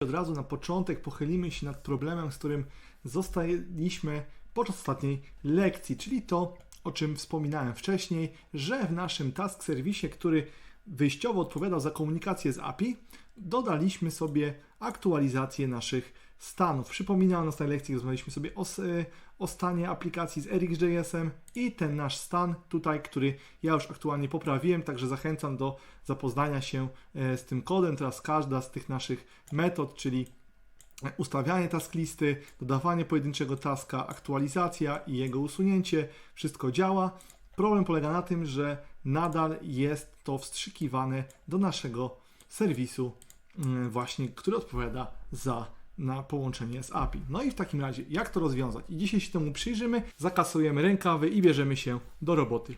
Od razu na początek pochylimy się nad problemem, z którym zostaliśmy podczas ostatniej lekcji, czyli to, o czym wspominałem wcześniej, że w naszym task serwisie, który wyjściowo odpowiadał za komunikację z API, dodaliśmy sobie aktualizację naszych stanów. Przypominam, na tej lekcji rozmawialiśmy sobie o, s- o stanie aplikacji z RxJS-em i ten nasz stan tutaj, który ja już aktualnie poprawiłem, także zachęcam do zapoznania się e, z tym kodem. Teraz każda z tych naszych metod, czyli ustawianie task listy, dodawanie pojedynczego taska, aktualizacja i jego usunięcie, wszystko działa. Problem polega na tym, że nadal jest to wstrzykiwane do naszego serwisu, mm, właśnie, który odpowiada za na połączenie z API. No i w takim razie, jak to rozwiązać? I dzisiaj się temu przyjrzymy, zakasujemy rękawy i bierzemy się do roboty.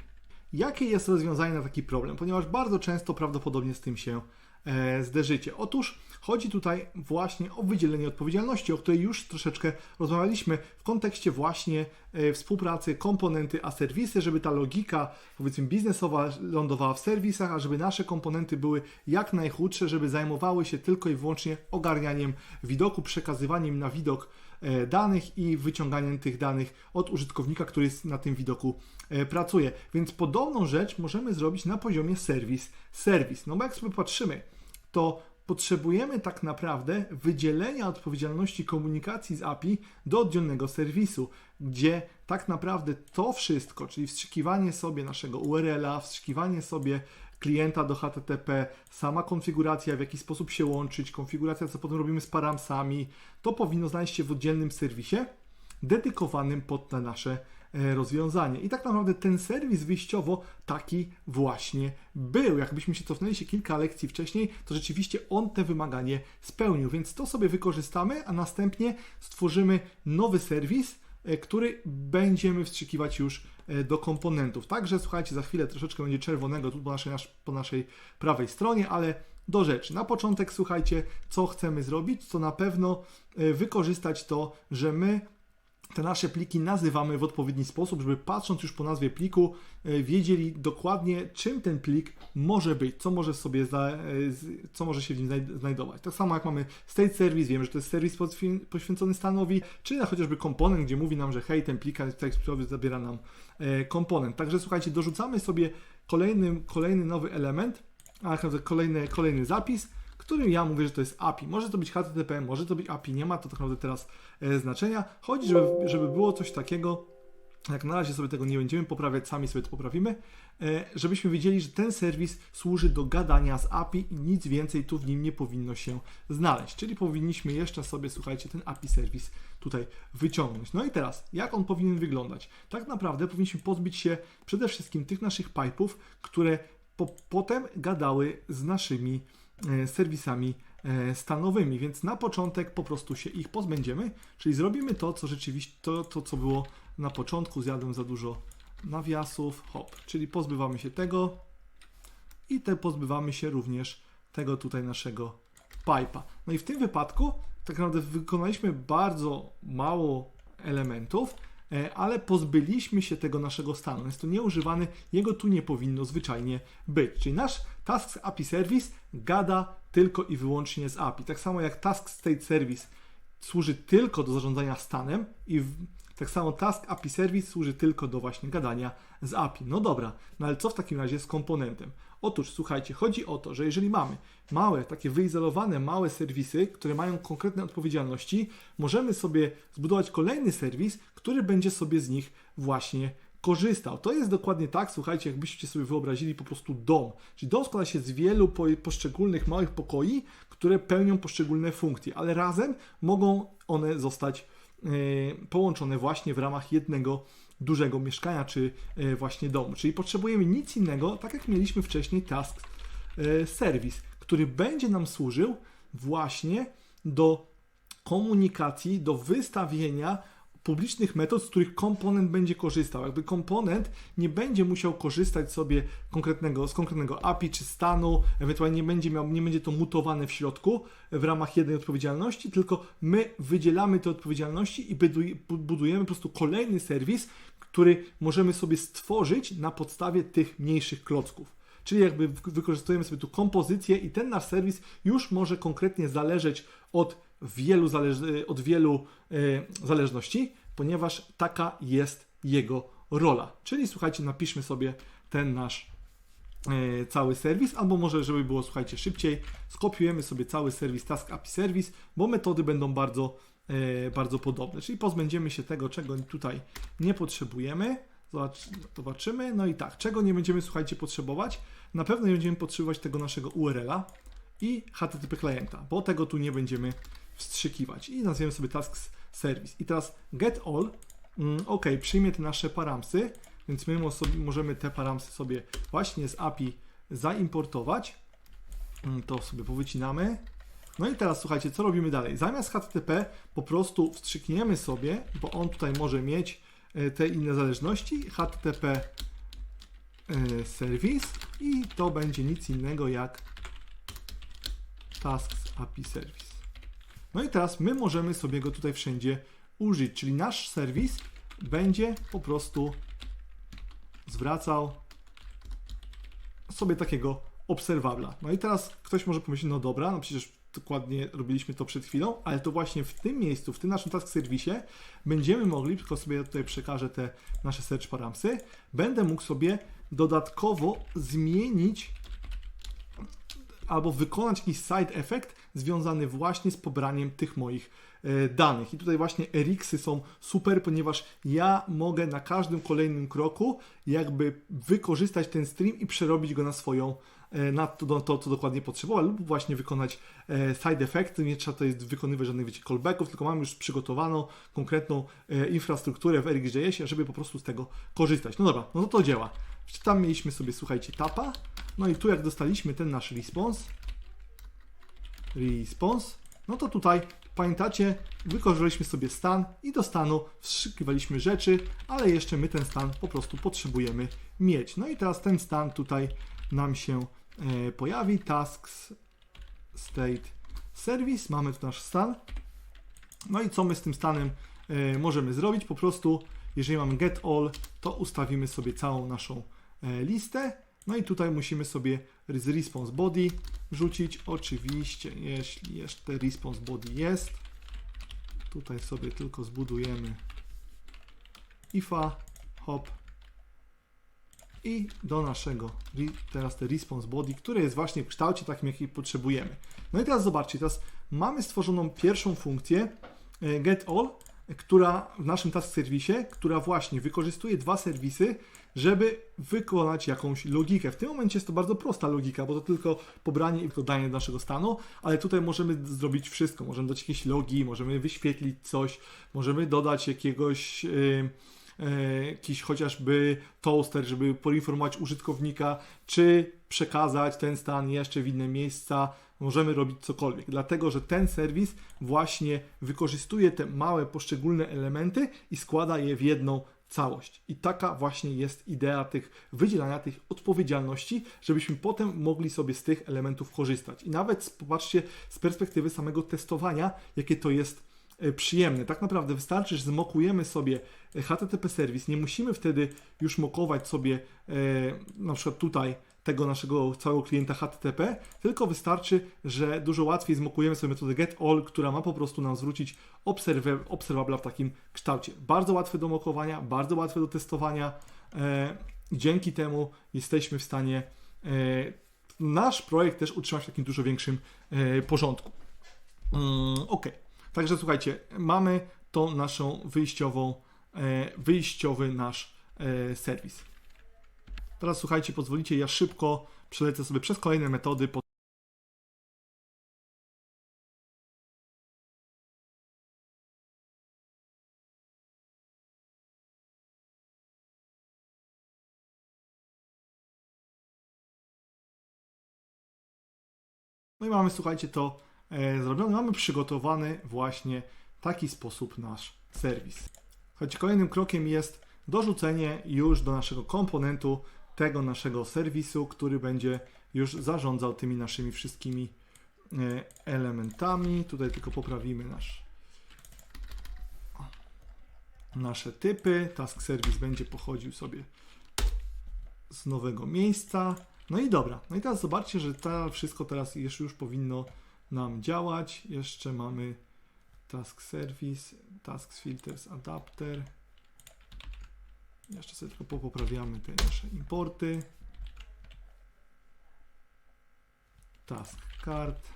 Jakie jest rozwiązanie na taki problem? Ponieważ bardzo często prawdopodobnie z tym się e, zderzycie. Otóż chodzi tutaj właśnie o wydzielenie odpowiedzialności, o której już troszeczkę rozmawialiśmy w kontekście właśnie e, współpracy komponenty a serwisy, żeby ta logika powiedzmy biznesowa lądowała w serwisach, a żeby nasze komponenty były jak najchudsze, żeby zajmowały się tylko i wyłącznie ogarnianiem widoku, przekazywaniem na widok danych i wyciąganiem tych danych od użytkownika, który jest na tym widoku e, pracuje. Więc podobną rzecz możemy zrobić na poziomie serwis, serwis. No bo jak sobie patrzymy, to potrzebujemy tak naprawdę wydzielenia odpowiedzialności komunikacji z API do oddzielnego serwisu, gdzie tak naprawdę to wszystko, czyli wstrzykiwanie sobie naszego URL-a, wstrzykiwanie sobie klienta do HTTP, sama konfiguracja, w jaki sposób się łączyć, konfiguracja, co potem robimy z paramsami, to powinno znaleźć się w oddzielnym serwisie dedykowanym pod te nasze e, rozwiązanie. I tak naprawdę ten serwis wyjściowo taki właśnie był. Jakbyśmy się cofnęli się kilka lekcji wcześniej, to rzeczywiście on te wymaganie spełnił, więc to sobie wykorzystamy, a następnie stworzymy nowy serwis, który będziemy wstrzykiwać już e, do komponentów. Także słuchajcie, za chwilę troszeczkę będzie czerwonego tu po naszej, nasz- po naszej prawej stronie, ale do rzeczy. Na początek słuchajcie, co chcemy zrobić, co na pewno e, wykorzystać to, że my te nasze pliki nazywamy w odpowiedni sposób, żeby patrząc już po nazwie pliku, e, wiedzieli dokładnie, czym ten plik może być, co może sobie, e, co może się w nim znaj- znajdować. Tak samo jak mamy state service, wiemy, że to jest serwis poświę- poświęcony stanowi, czy na chociażby komponent, gdzie mówi nam, że hej, ten plik TypeScriptowy zabiera nam e, komponent. Także słuchajcie, dorzucamy sobie kolejny, kolejny nowy element, a kolejny, kolejny zapis, którym ja mówię, że to jest API. Może to być HTTP, może to być API, nie ma to tak naprawdę teraz e, znaczenia. Chodzi, żeby, żeby było coś takiego, jak na razie sobie tego nie będziemy poprawiać, sami sobie to poprawimy, e, żebyśmy wiedzieli, że ten serwis służy do gadania z API i nic więcej tu w nim nie powinno się znaleźć. Czyli powinniśmy jeszcze sobie, słuchajcie, ten API serwis tutaj wyciągnąć. No i teraz, jak on powinien wyglądać? Tak naprawdę powinniśmy pozbyć się przede wszystkim tych naszych pipe'ów, które po, potem gadały z naszymi serwisami e, stanowymi, więc na początek po prostu się ich pozbędziemy, czyli zrobimy to, co rzeczywiście, to, to co było na początku, zjadłem za dużo nawiasów, hop, czyli pozbywamy się tego i te pozbywamy się również tego tutaj naszego pipe'a. No i w tym wypadku tak naprawdę wykonaliśmy bardzo mało elementów, e, ale pozbyliśmy się tego naszego stanu. Jest to nieużywany, jego tu nie powinno zwyczajnie być. Czyli nasz Task API Service gada tylko i wyłącznie z API. Tak samo jak Task State Service służy tylko do zarządzania stanem i w, tak samo Task API Service służy tylko do właśnie gadania z API. No dobra, no ale co w takim razie z komponentem? Otóż słuchajcie, chodzi o to, że jeżeli mamy małe, takie wyizolowane, małe serwisy, które mają konkretne odpowiedzialności, możemy sobie zbudować kolejny serwis, który będzie sobie z nich właśnie korzystał. To jest dokładnie tak, słuchajcie, jakbyście sobie wyobrazili po prostu dom. Czyli dom składa się z wielu po- poszczególnych małych pokoi, które pełnią poszczególne funkcje, ale razem mogą one zostać e, połączone właśnie w ramach jednego dużego mieszkania, czy e, właśnie domu. Czyli potrzebujemy nic innego, tak jak mieliśmy wcześniej task e, service, który będzie nam służył właśnie do komunikacji, do wystawienia publicznych metod, z których komponent będzie korzystał. Jakby komponent nie będzie musiał korzystać sobie konkretnego, z konkretnego API czy stanu, ewentualnie nie będzie, miał, nie będzie to mutowane w środku w ramach jednej odpowiedzialności, tylko my wydzielamy te odpowiedzialności i buduj- budujemy po prostu kolejny serwis, który możemy sobie stworzyć na podstawie tych mniejszych klocków. czyli jakby wy- wykorzystujemy sobie tu kompozycję i ten nasz serwis już może konkretnie zależeć od wielu, od wielu e, zależności, ponieważ taka jest jego rola. Czyli słuchajcie, napiszmy sobie ten nasz e, cały serwis, albo może, żeby było, słuchajcie, szybciej, skopiujemy sobie cały serwis Task API Service, bo metody będą bardzo, e, bardzo podobne. Czyli pozbędziemy się tego, czego tutaj nie potrzebujemy. Zobacz, zobaczymy. No i tak, czego nie będziemy, słuchajcie, potrzebować? Na pewno nie będziemy potrzebować tego naszego URL-a i HTTP klienta, bo tego tu nie będziemy wstrzykiwać. I nazwiemy sobie Task Service. I teraz get all, mm, ok, przyjmie te nasze paramsy, więc my sobie, możemy te paramsy sobie właśnie z API zaimportować. Mm, To sobie powycinamy. No i teraz słuchajcie, co robimy dalej? Zamiast HTTP po prostu wstrzykniemy sobie, bo on tutaj może mieć e, te inne zależności, HTTP e, service i to będzie nic innego jak tasks API service. No i teraz my możemy sobie go tutaj wszędzie użyć, czyli nasz serwis będzie po prostu zwracał sobie takiego obserwabla. No i teraz ktoś może pomyśleć, no dobra, no przecież dokładnie robiliśmy to przed chwilą, ale to właśnie w tym miejscu, w tym naszym task serwisie będziemy mogli, tylko sobie tutaj przekażę te nasze search paramsy, będę mógł sobie dodatkowo zmienić albo wykonać jakiś side effect związany właśnie z pobraniem tych moich e, danych. I tutaj właśnie Erixy są super, ponieważ ja mogę na każdym kolejnym kroku jakby wykorzystać ten stream i przerobić go na swoją e, na to, to, to co dokładnie potrzebował, lub właśnie wykonać e, side effecty, nie trzeba tutaj wykonywać żadnych wiecie, callbacków, tylko mamy już przygotowaną konkretną infrastrukturę w RxJS, żeby po prostu z tego korzystać. No dobra, no to to działa. Tam mieliśmy sobie, słuchajcie, tapa, no i tu jak dostaliśmy ten nasz response, response, no to tutaj pamiętacie, wykorzystaliśmy sobie stan i do stanu wstrzykiwaliśmy rzeczy, ale jeszcze my ten stan po prostu potrzebujemy mieć. No i teraz ten stan tutaj nam się e, pojawi, tasks state service, mamy tu nasz stan. No i co my z tym stanem e, możemy zrobić? Po prostu, jeżeli mamy get all, to ustawimy sobie całą naszą e, listę. No i tutaj musimy sobie z response body wrzucić. Oczywiście, jeśli jeszcze response body jest, tutaj sobie tylko zbudujemy ifa, hop i do naszego teraz te response body, które jest właśnie w kształcie takim, jaki potrzebujemy. No i teraz zobaczcie, teraz mamy stworzoną pierwszą funkcję e, get all, która w naszym task serwisie, która właśnie wykorzystuje dwa serwisy, żeby wykonać jakąś logikę. W tym momencie jest to bardzo prosta logika, bo to tylko pobranie i dodanie do naszego stanu, ale tutaj możemy zrobić wszystko. Możemy dodać jakieś logi, możemy wyświetlić coś, możemy dodać jakiegoś yy, jakiś chociażby toaster, żeby poinformować użytkownika, czy przekazać ten stan jeszcze w inne miejsca. Możemy robić cokolwiek, dlatego że ten serwis właśnie wykorzystuje te małe poszczególne elementy i składa je w jedną całość. I taka właśnie jest idea tych wydzielania tych odpowiedzialności, żebyśmy potem mogli sobie z tych elementów korzystać. I nawet popatrzcie z perspektywy samego testowania, jakie to jest e, przyjemne. Tak naprawdę wystarczy, że zmokujemy sobie e, HTTP serwis, nie musimy wtedy już mokować sobie e, na przykład tutaj tego naszego całego klienta HTTP, tylko wystarczy, że dużo łatwiej zmokujemy sobie metodę getAll, która ma po prostu nam zwrócić obserwe, obserwabla w takim kształcie. Bardzo łatwe do mokowania, bardzo łatwe do testowania. E, dzięki temu jesteśmy w stanie e, nasz projekt też utrzymać w takim dużo większym e, porządku. Mm, ok, także słuchajcie, mamy tą naszą wyjściową, e, wyjściowy nasz e, serwis. Teraz słuchajcie, pozwolicie, ja szybko przelecę sobie przez kolejne metody. Po... No i mamy, słuchajcie, to e, zrobione. Mamy przygotowany właśnie taki sposób nasz serwis. Choć kolejnym krokiem jest dorzucenie już do naszego komponentu tego naszego serwisu, który będzie już zarządzał tymi naszymi wszystkimi e, elementami. Tutaj tylko poprawimy nasz, nasze typy. Task service będzie pochodził sobie z nowego miejsca. No i dobra, no i teraz zobaczcie, że to wszystko teraz już, już powinno nam działać. Jeszcze mamy task service, task filters adapter. Jeszcze sobie tylko popoprawiamy te nasze importy. Task card.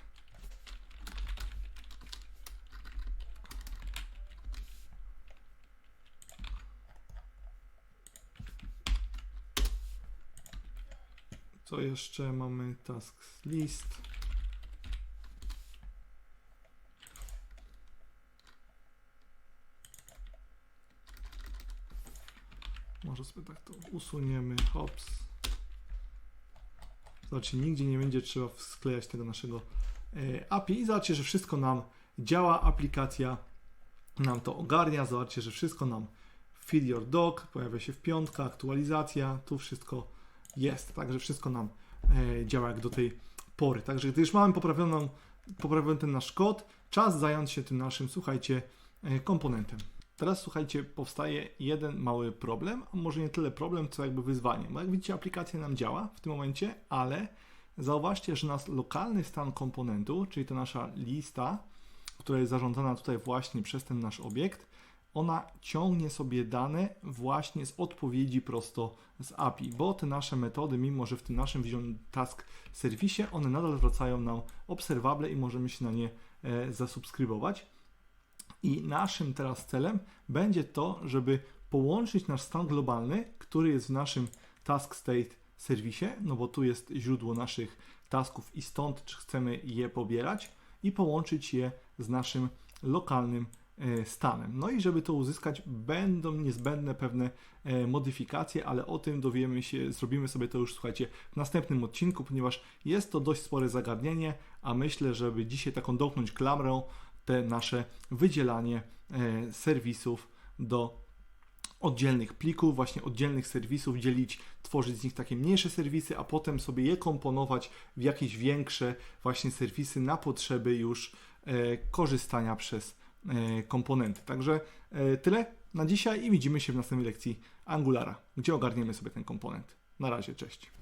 Co jeszcze mamy? Task list. Może sobie tak to usuniemy. Hops. Zobaczcie, nigdzie nie będzie trzeba sklejać tego naszego e, API i zobaczcie, że wszystko nam działa. Aplikacja nam to ogarnia. Zobaczcie, że wszystko nam feed your dog, pojawia się w piątka, aktualizacja, tu wszystko jest, także wszystko nam e, działa jak do tej pory. Także gdy już mamy poprawioną, poprawiony ten nasz kod, czas zająć się tym naszym, słuchajcie, e, komponentem. Teraz słuchajcie, powstaje jeden mały problem, a może nie tyle problem, co jakby wyzwanie. Bo jak widzicie, aplikacja nam działa w tym momencie, ale zauważcie, że nasz lokalny stan komponentu, czyli to nasza lista, która jest zarządzana tutaj właśnie przez ten nasz obiekt, ona ciągnie sobie dane właśnie z odpowiedzi prosto z API, bo te nasze metody, mimo że w tym naszym Vision Task serwisie, one nadal wracają nam obserwable i możemy się na nie e, zasubskrybować. I naszym teraz celem będzie to, żeby połączyć nasz stan globalny, który jest w naszym Task State serwisie, no bo tu jest źródło naszych tasków i stąd czy chcemy je pobierać i połączyć je z naszym lokalnym e, stanem. No i żeby to uzyskać, będą niezbędne pewne e, modyfikacje, ale o tym dowiemy się, zrobimy sobie to już, słuchajcie, w następnym odcinku, ponieważ jest to dość spore zagadnienie, a myślę, żeby dzisiaj taką domknąć klamrą, te nasze wydzielanie e, serwisów do oddzielnych plików, właśnie oddzielnych serwisów, dzielić, tworzyć z nich takie mniejsze serwisy, a potem sobie je komponować w jakieś większe właśnie serwisy na potrzeby już e, korzystania przez e, komponenty. Także tyle na dzisiaj i widzimy się w następnej lekcji Angulara, gdzie ogarniemy sobie ten komponent. Na razie, cześć.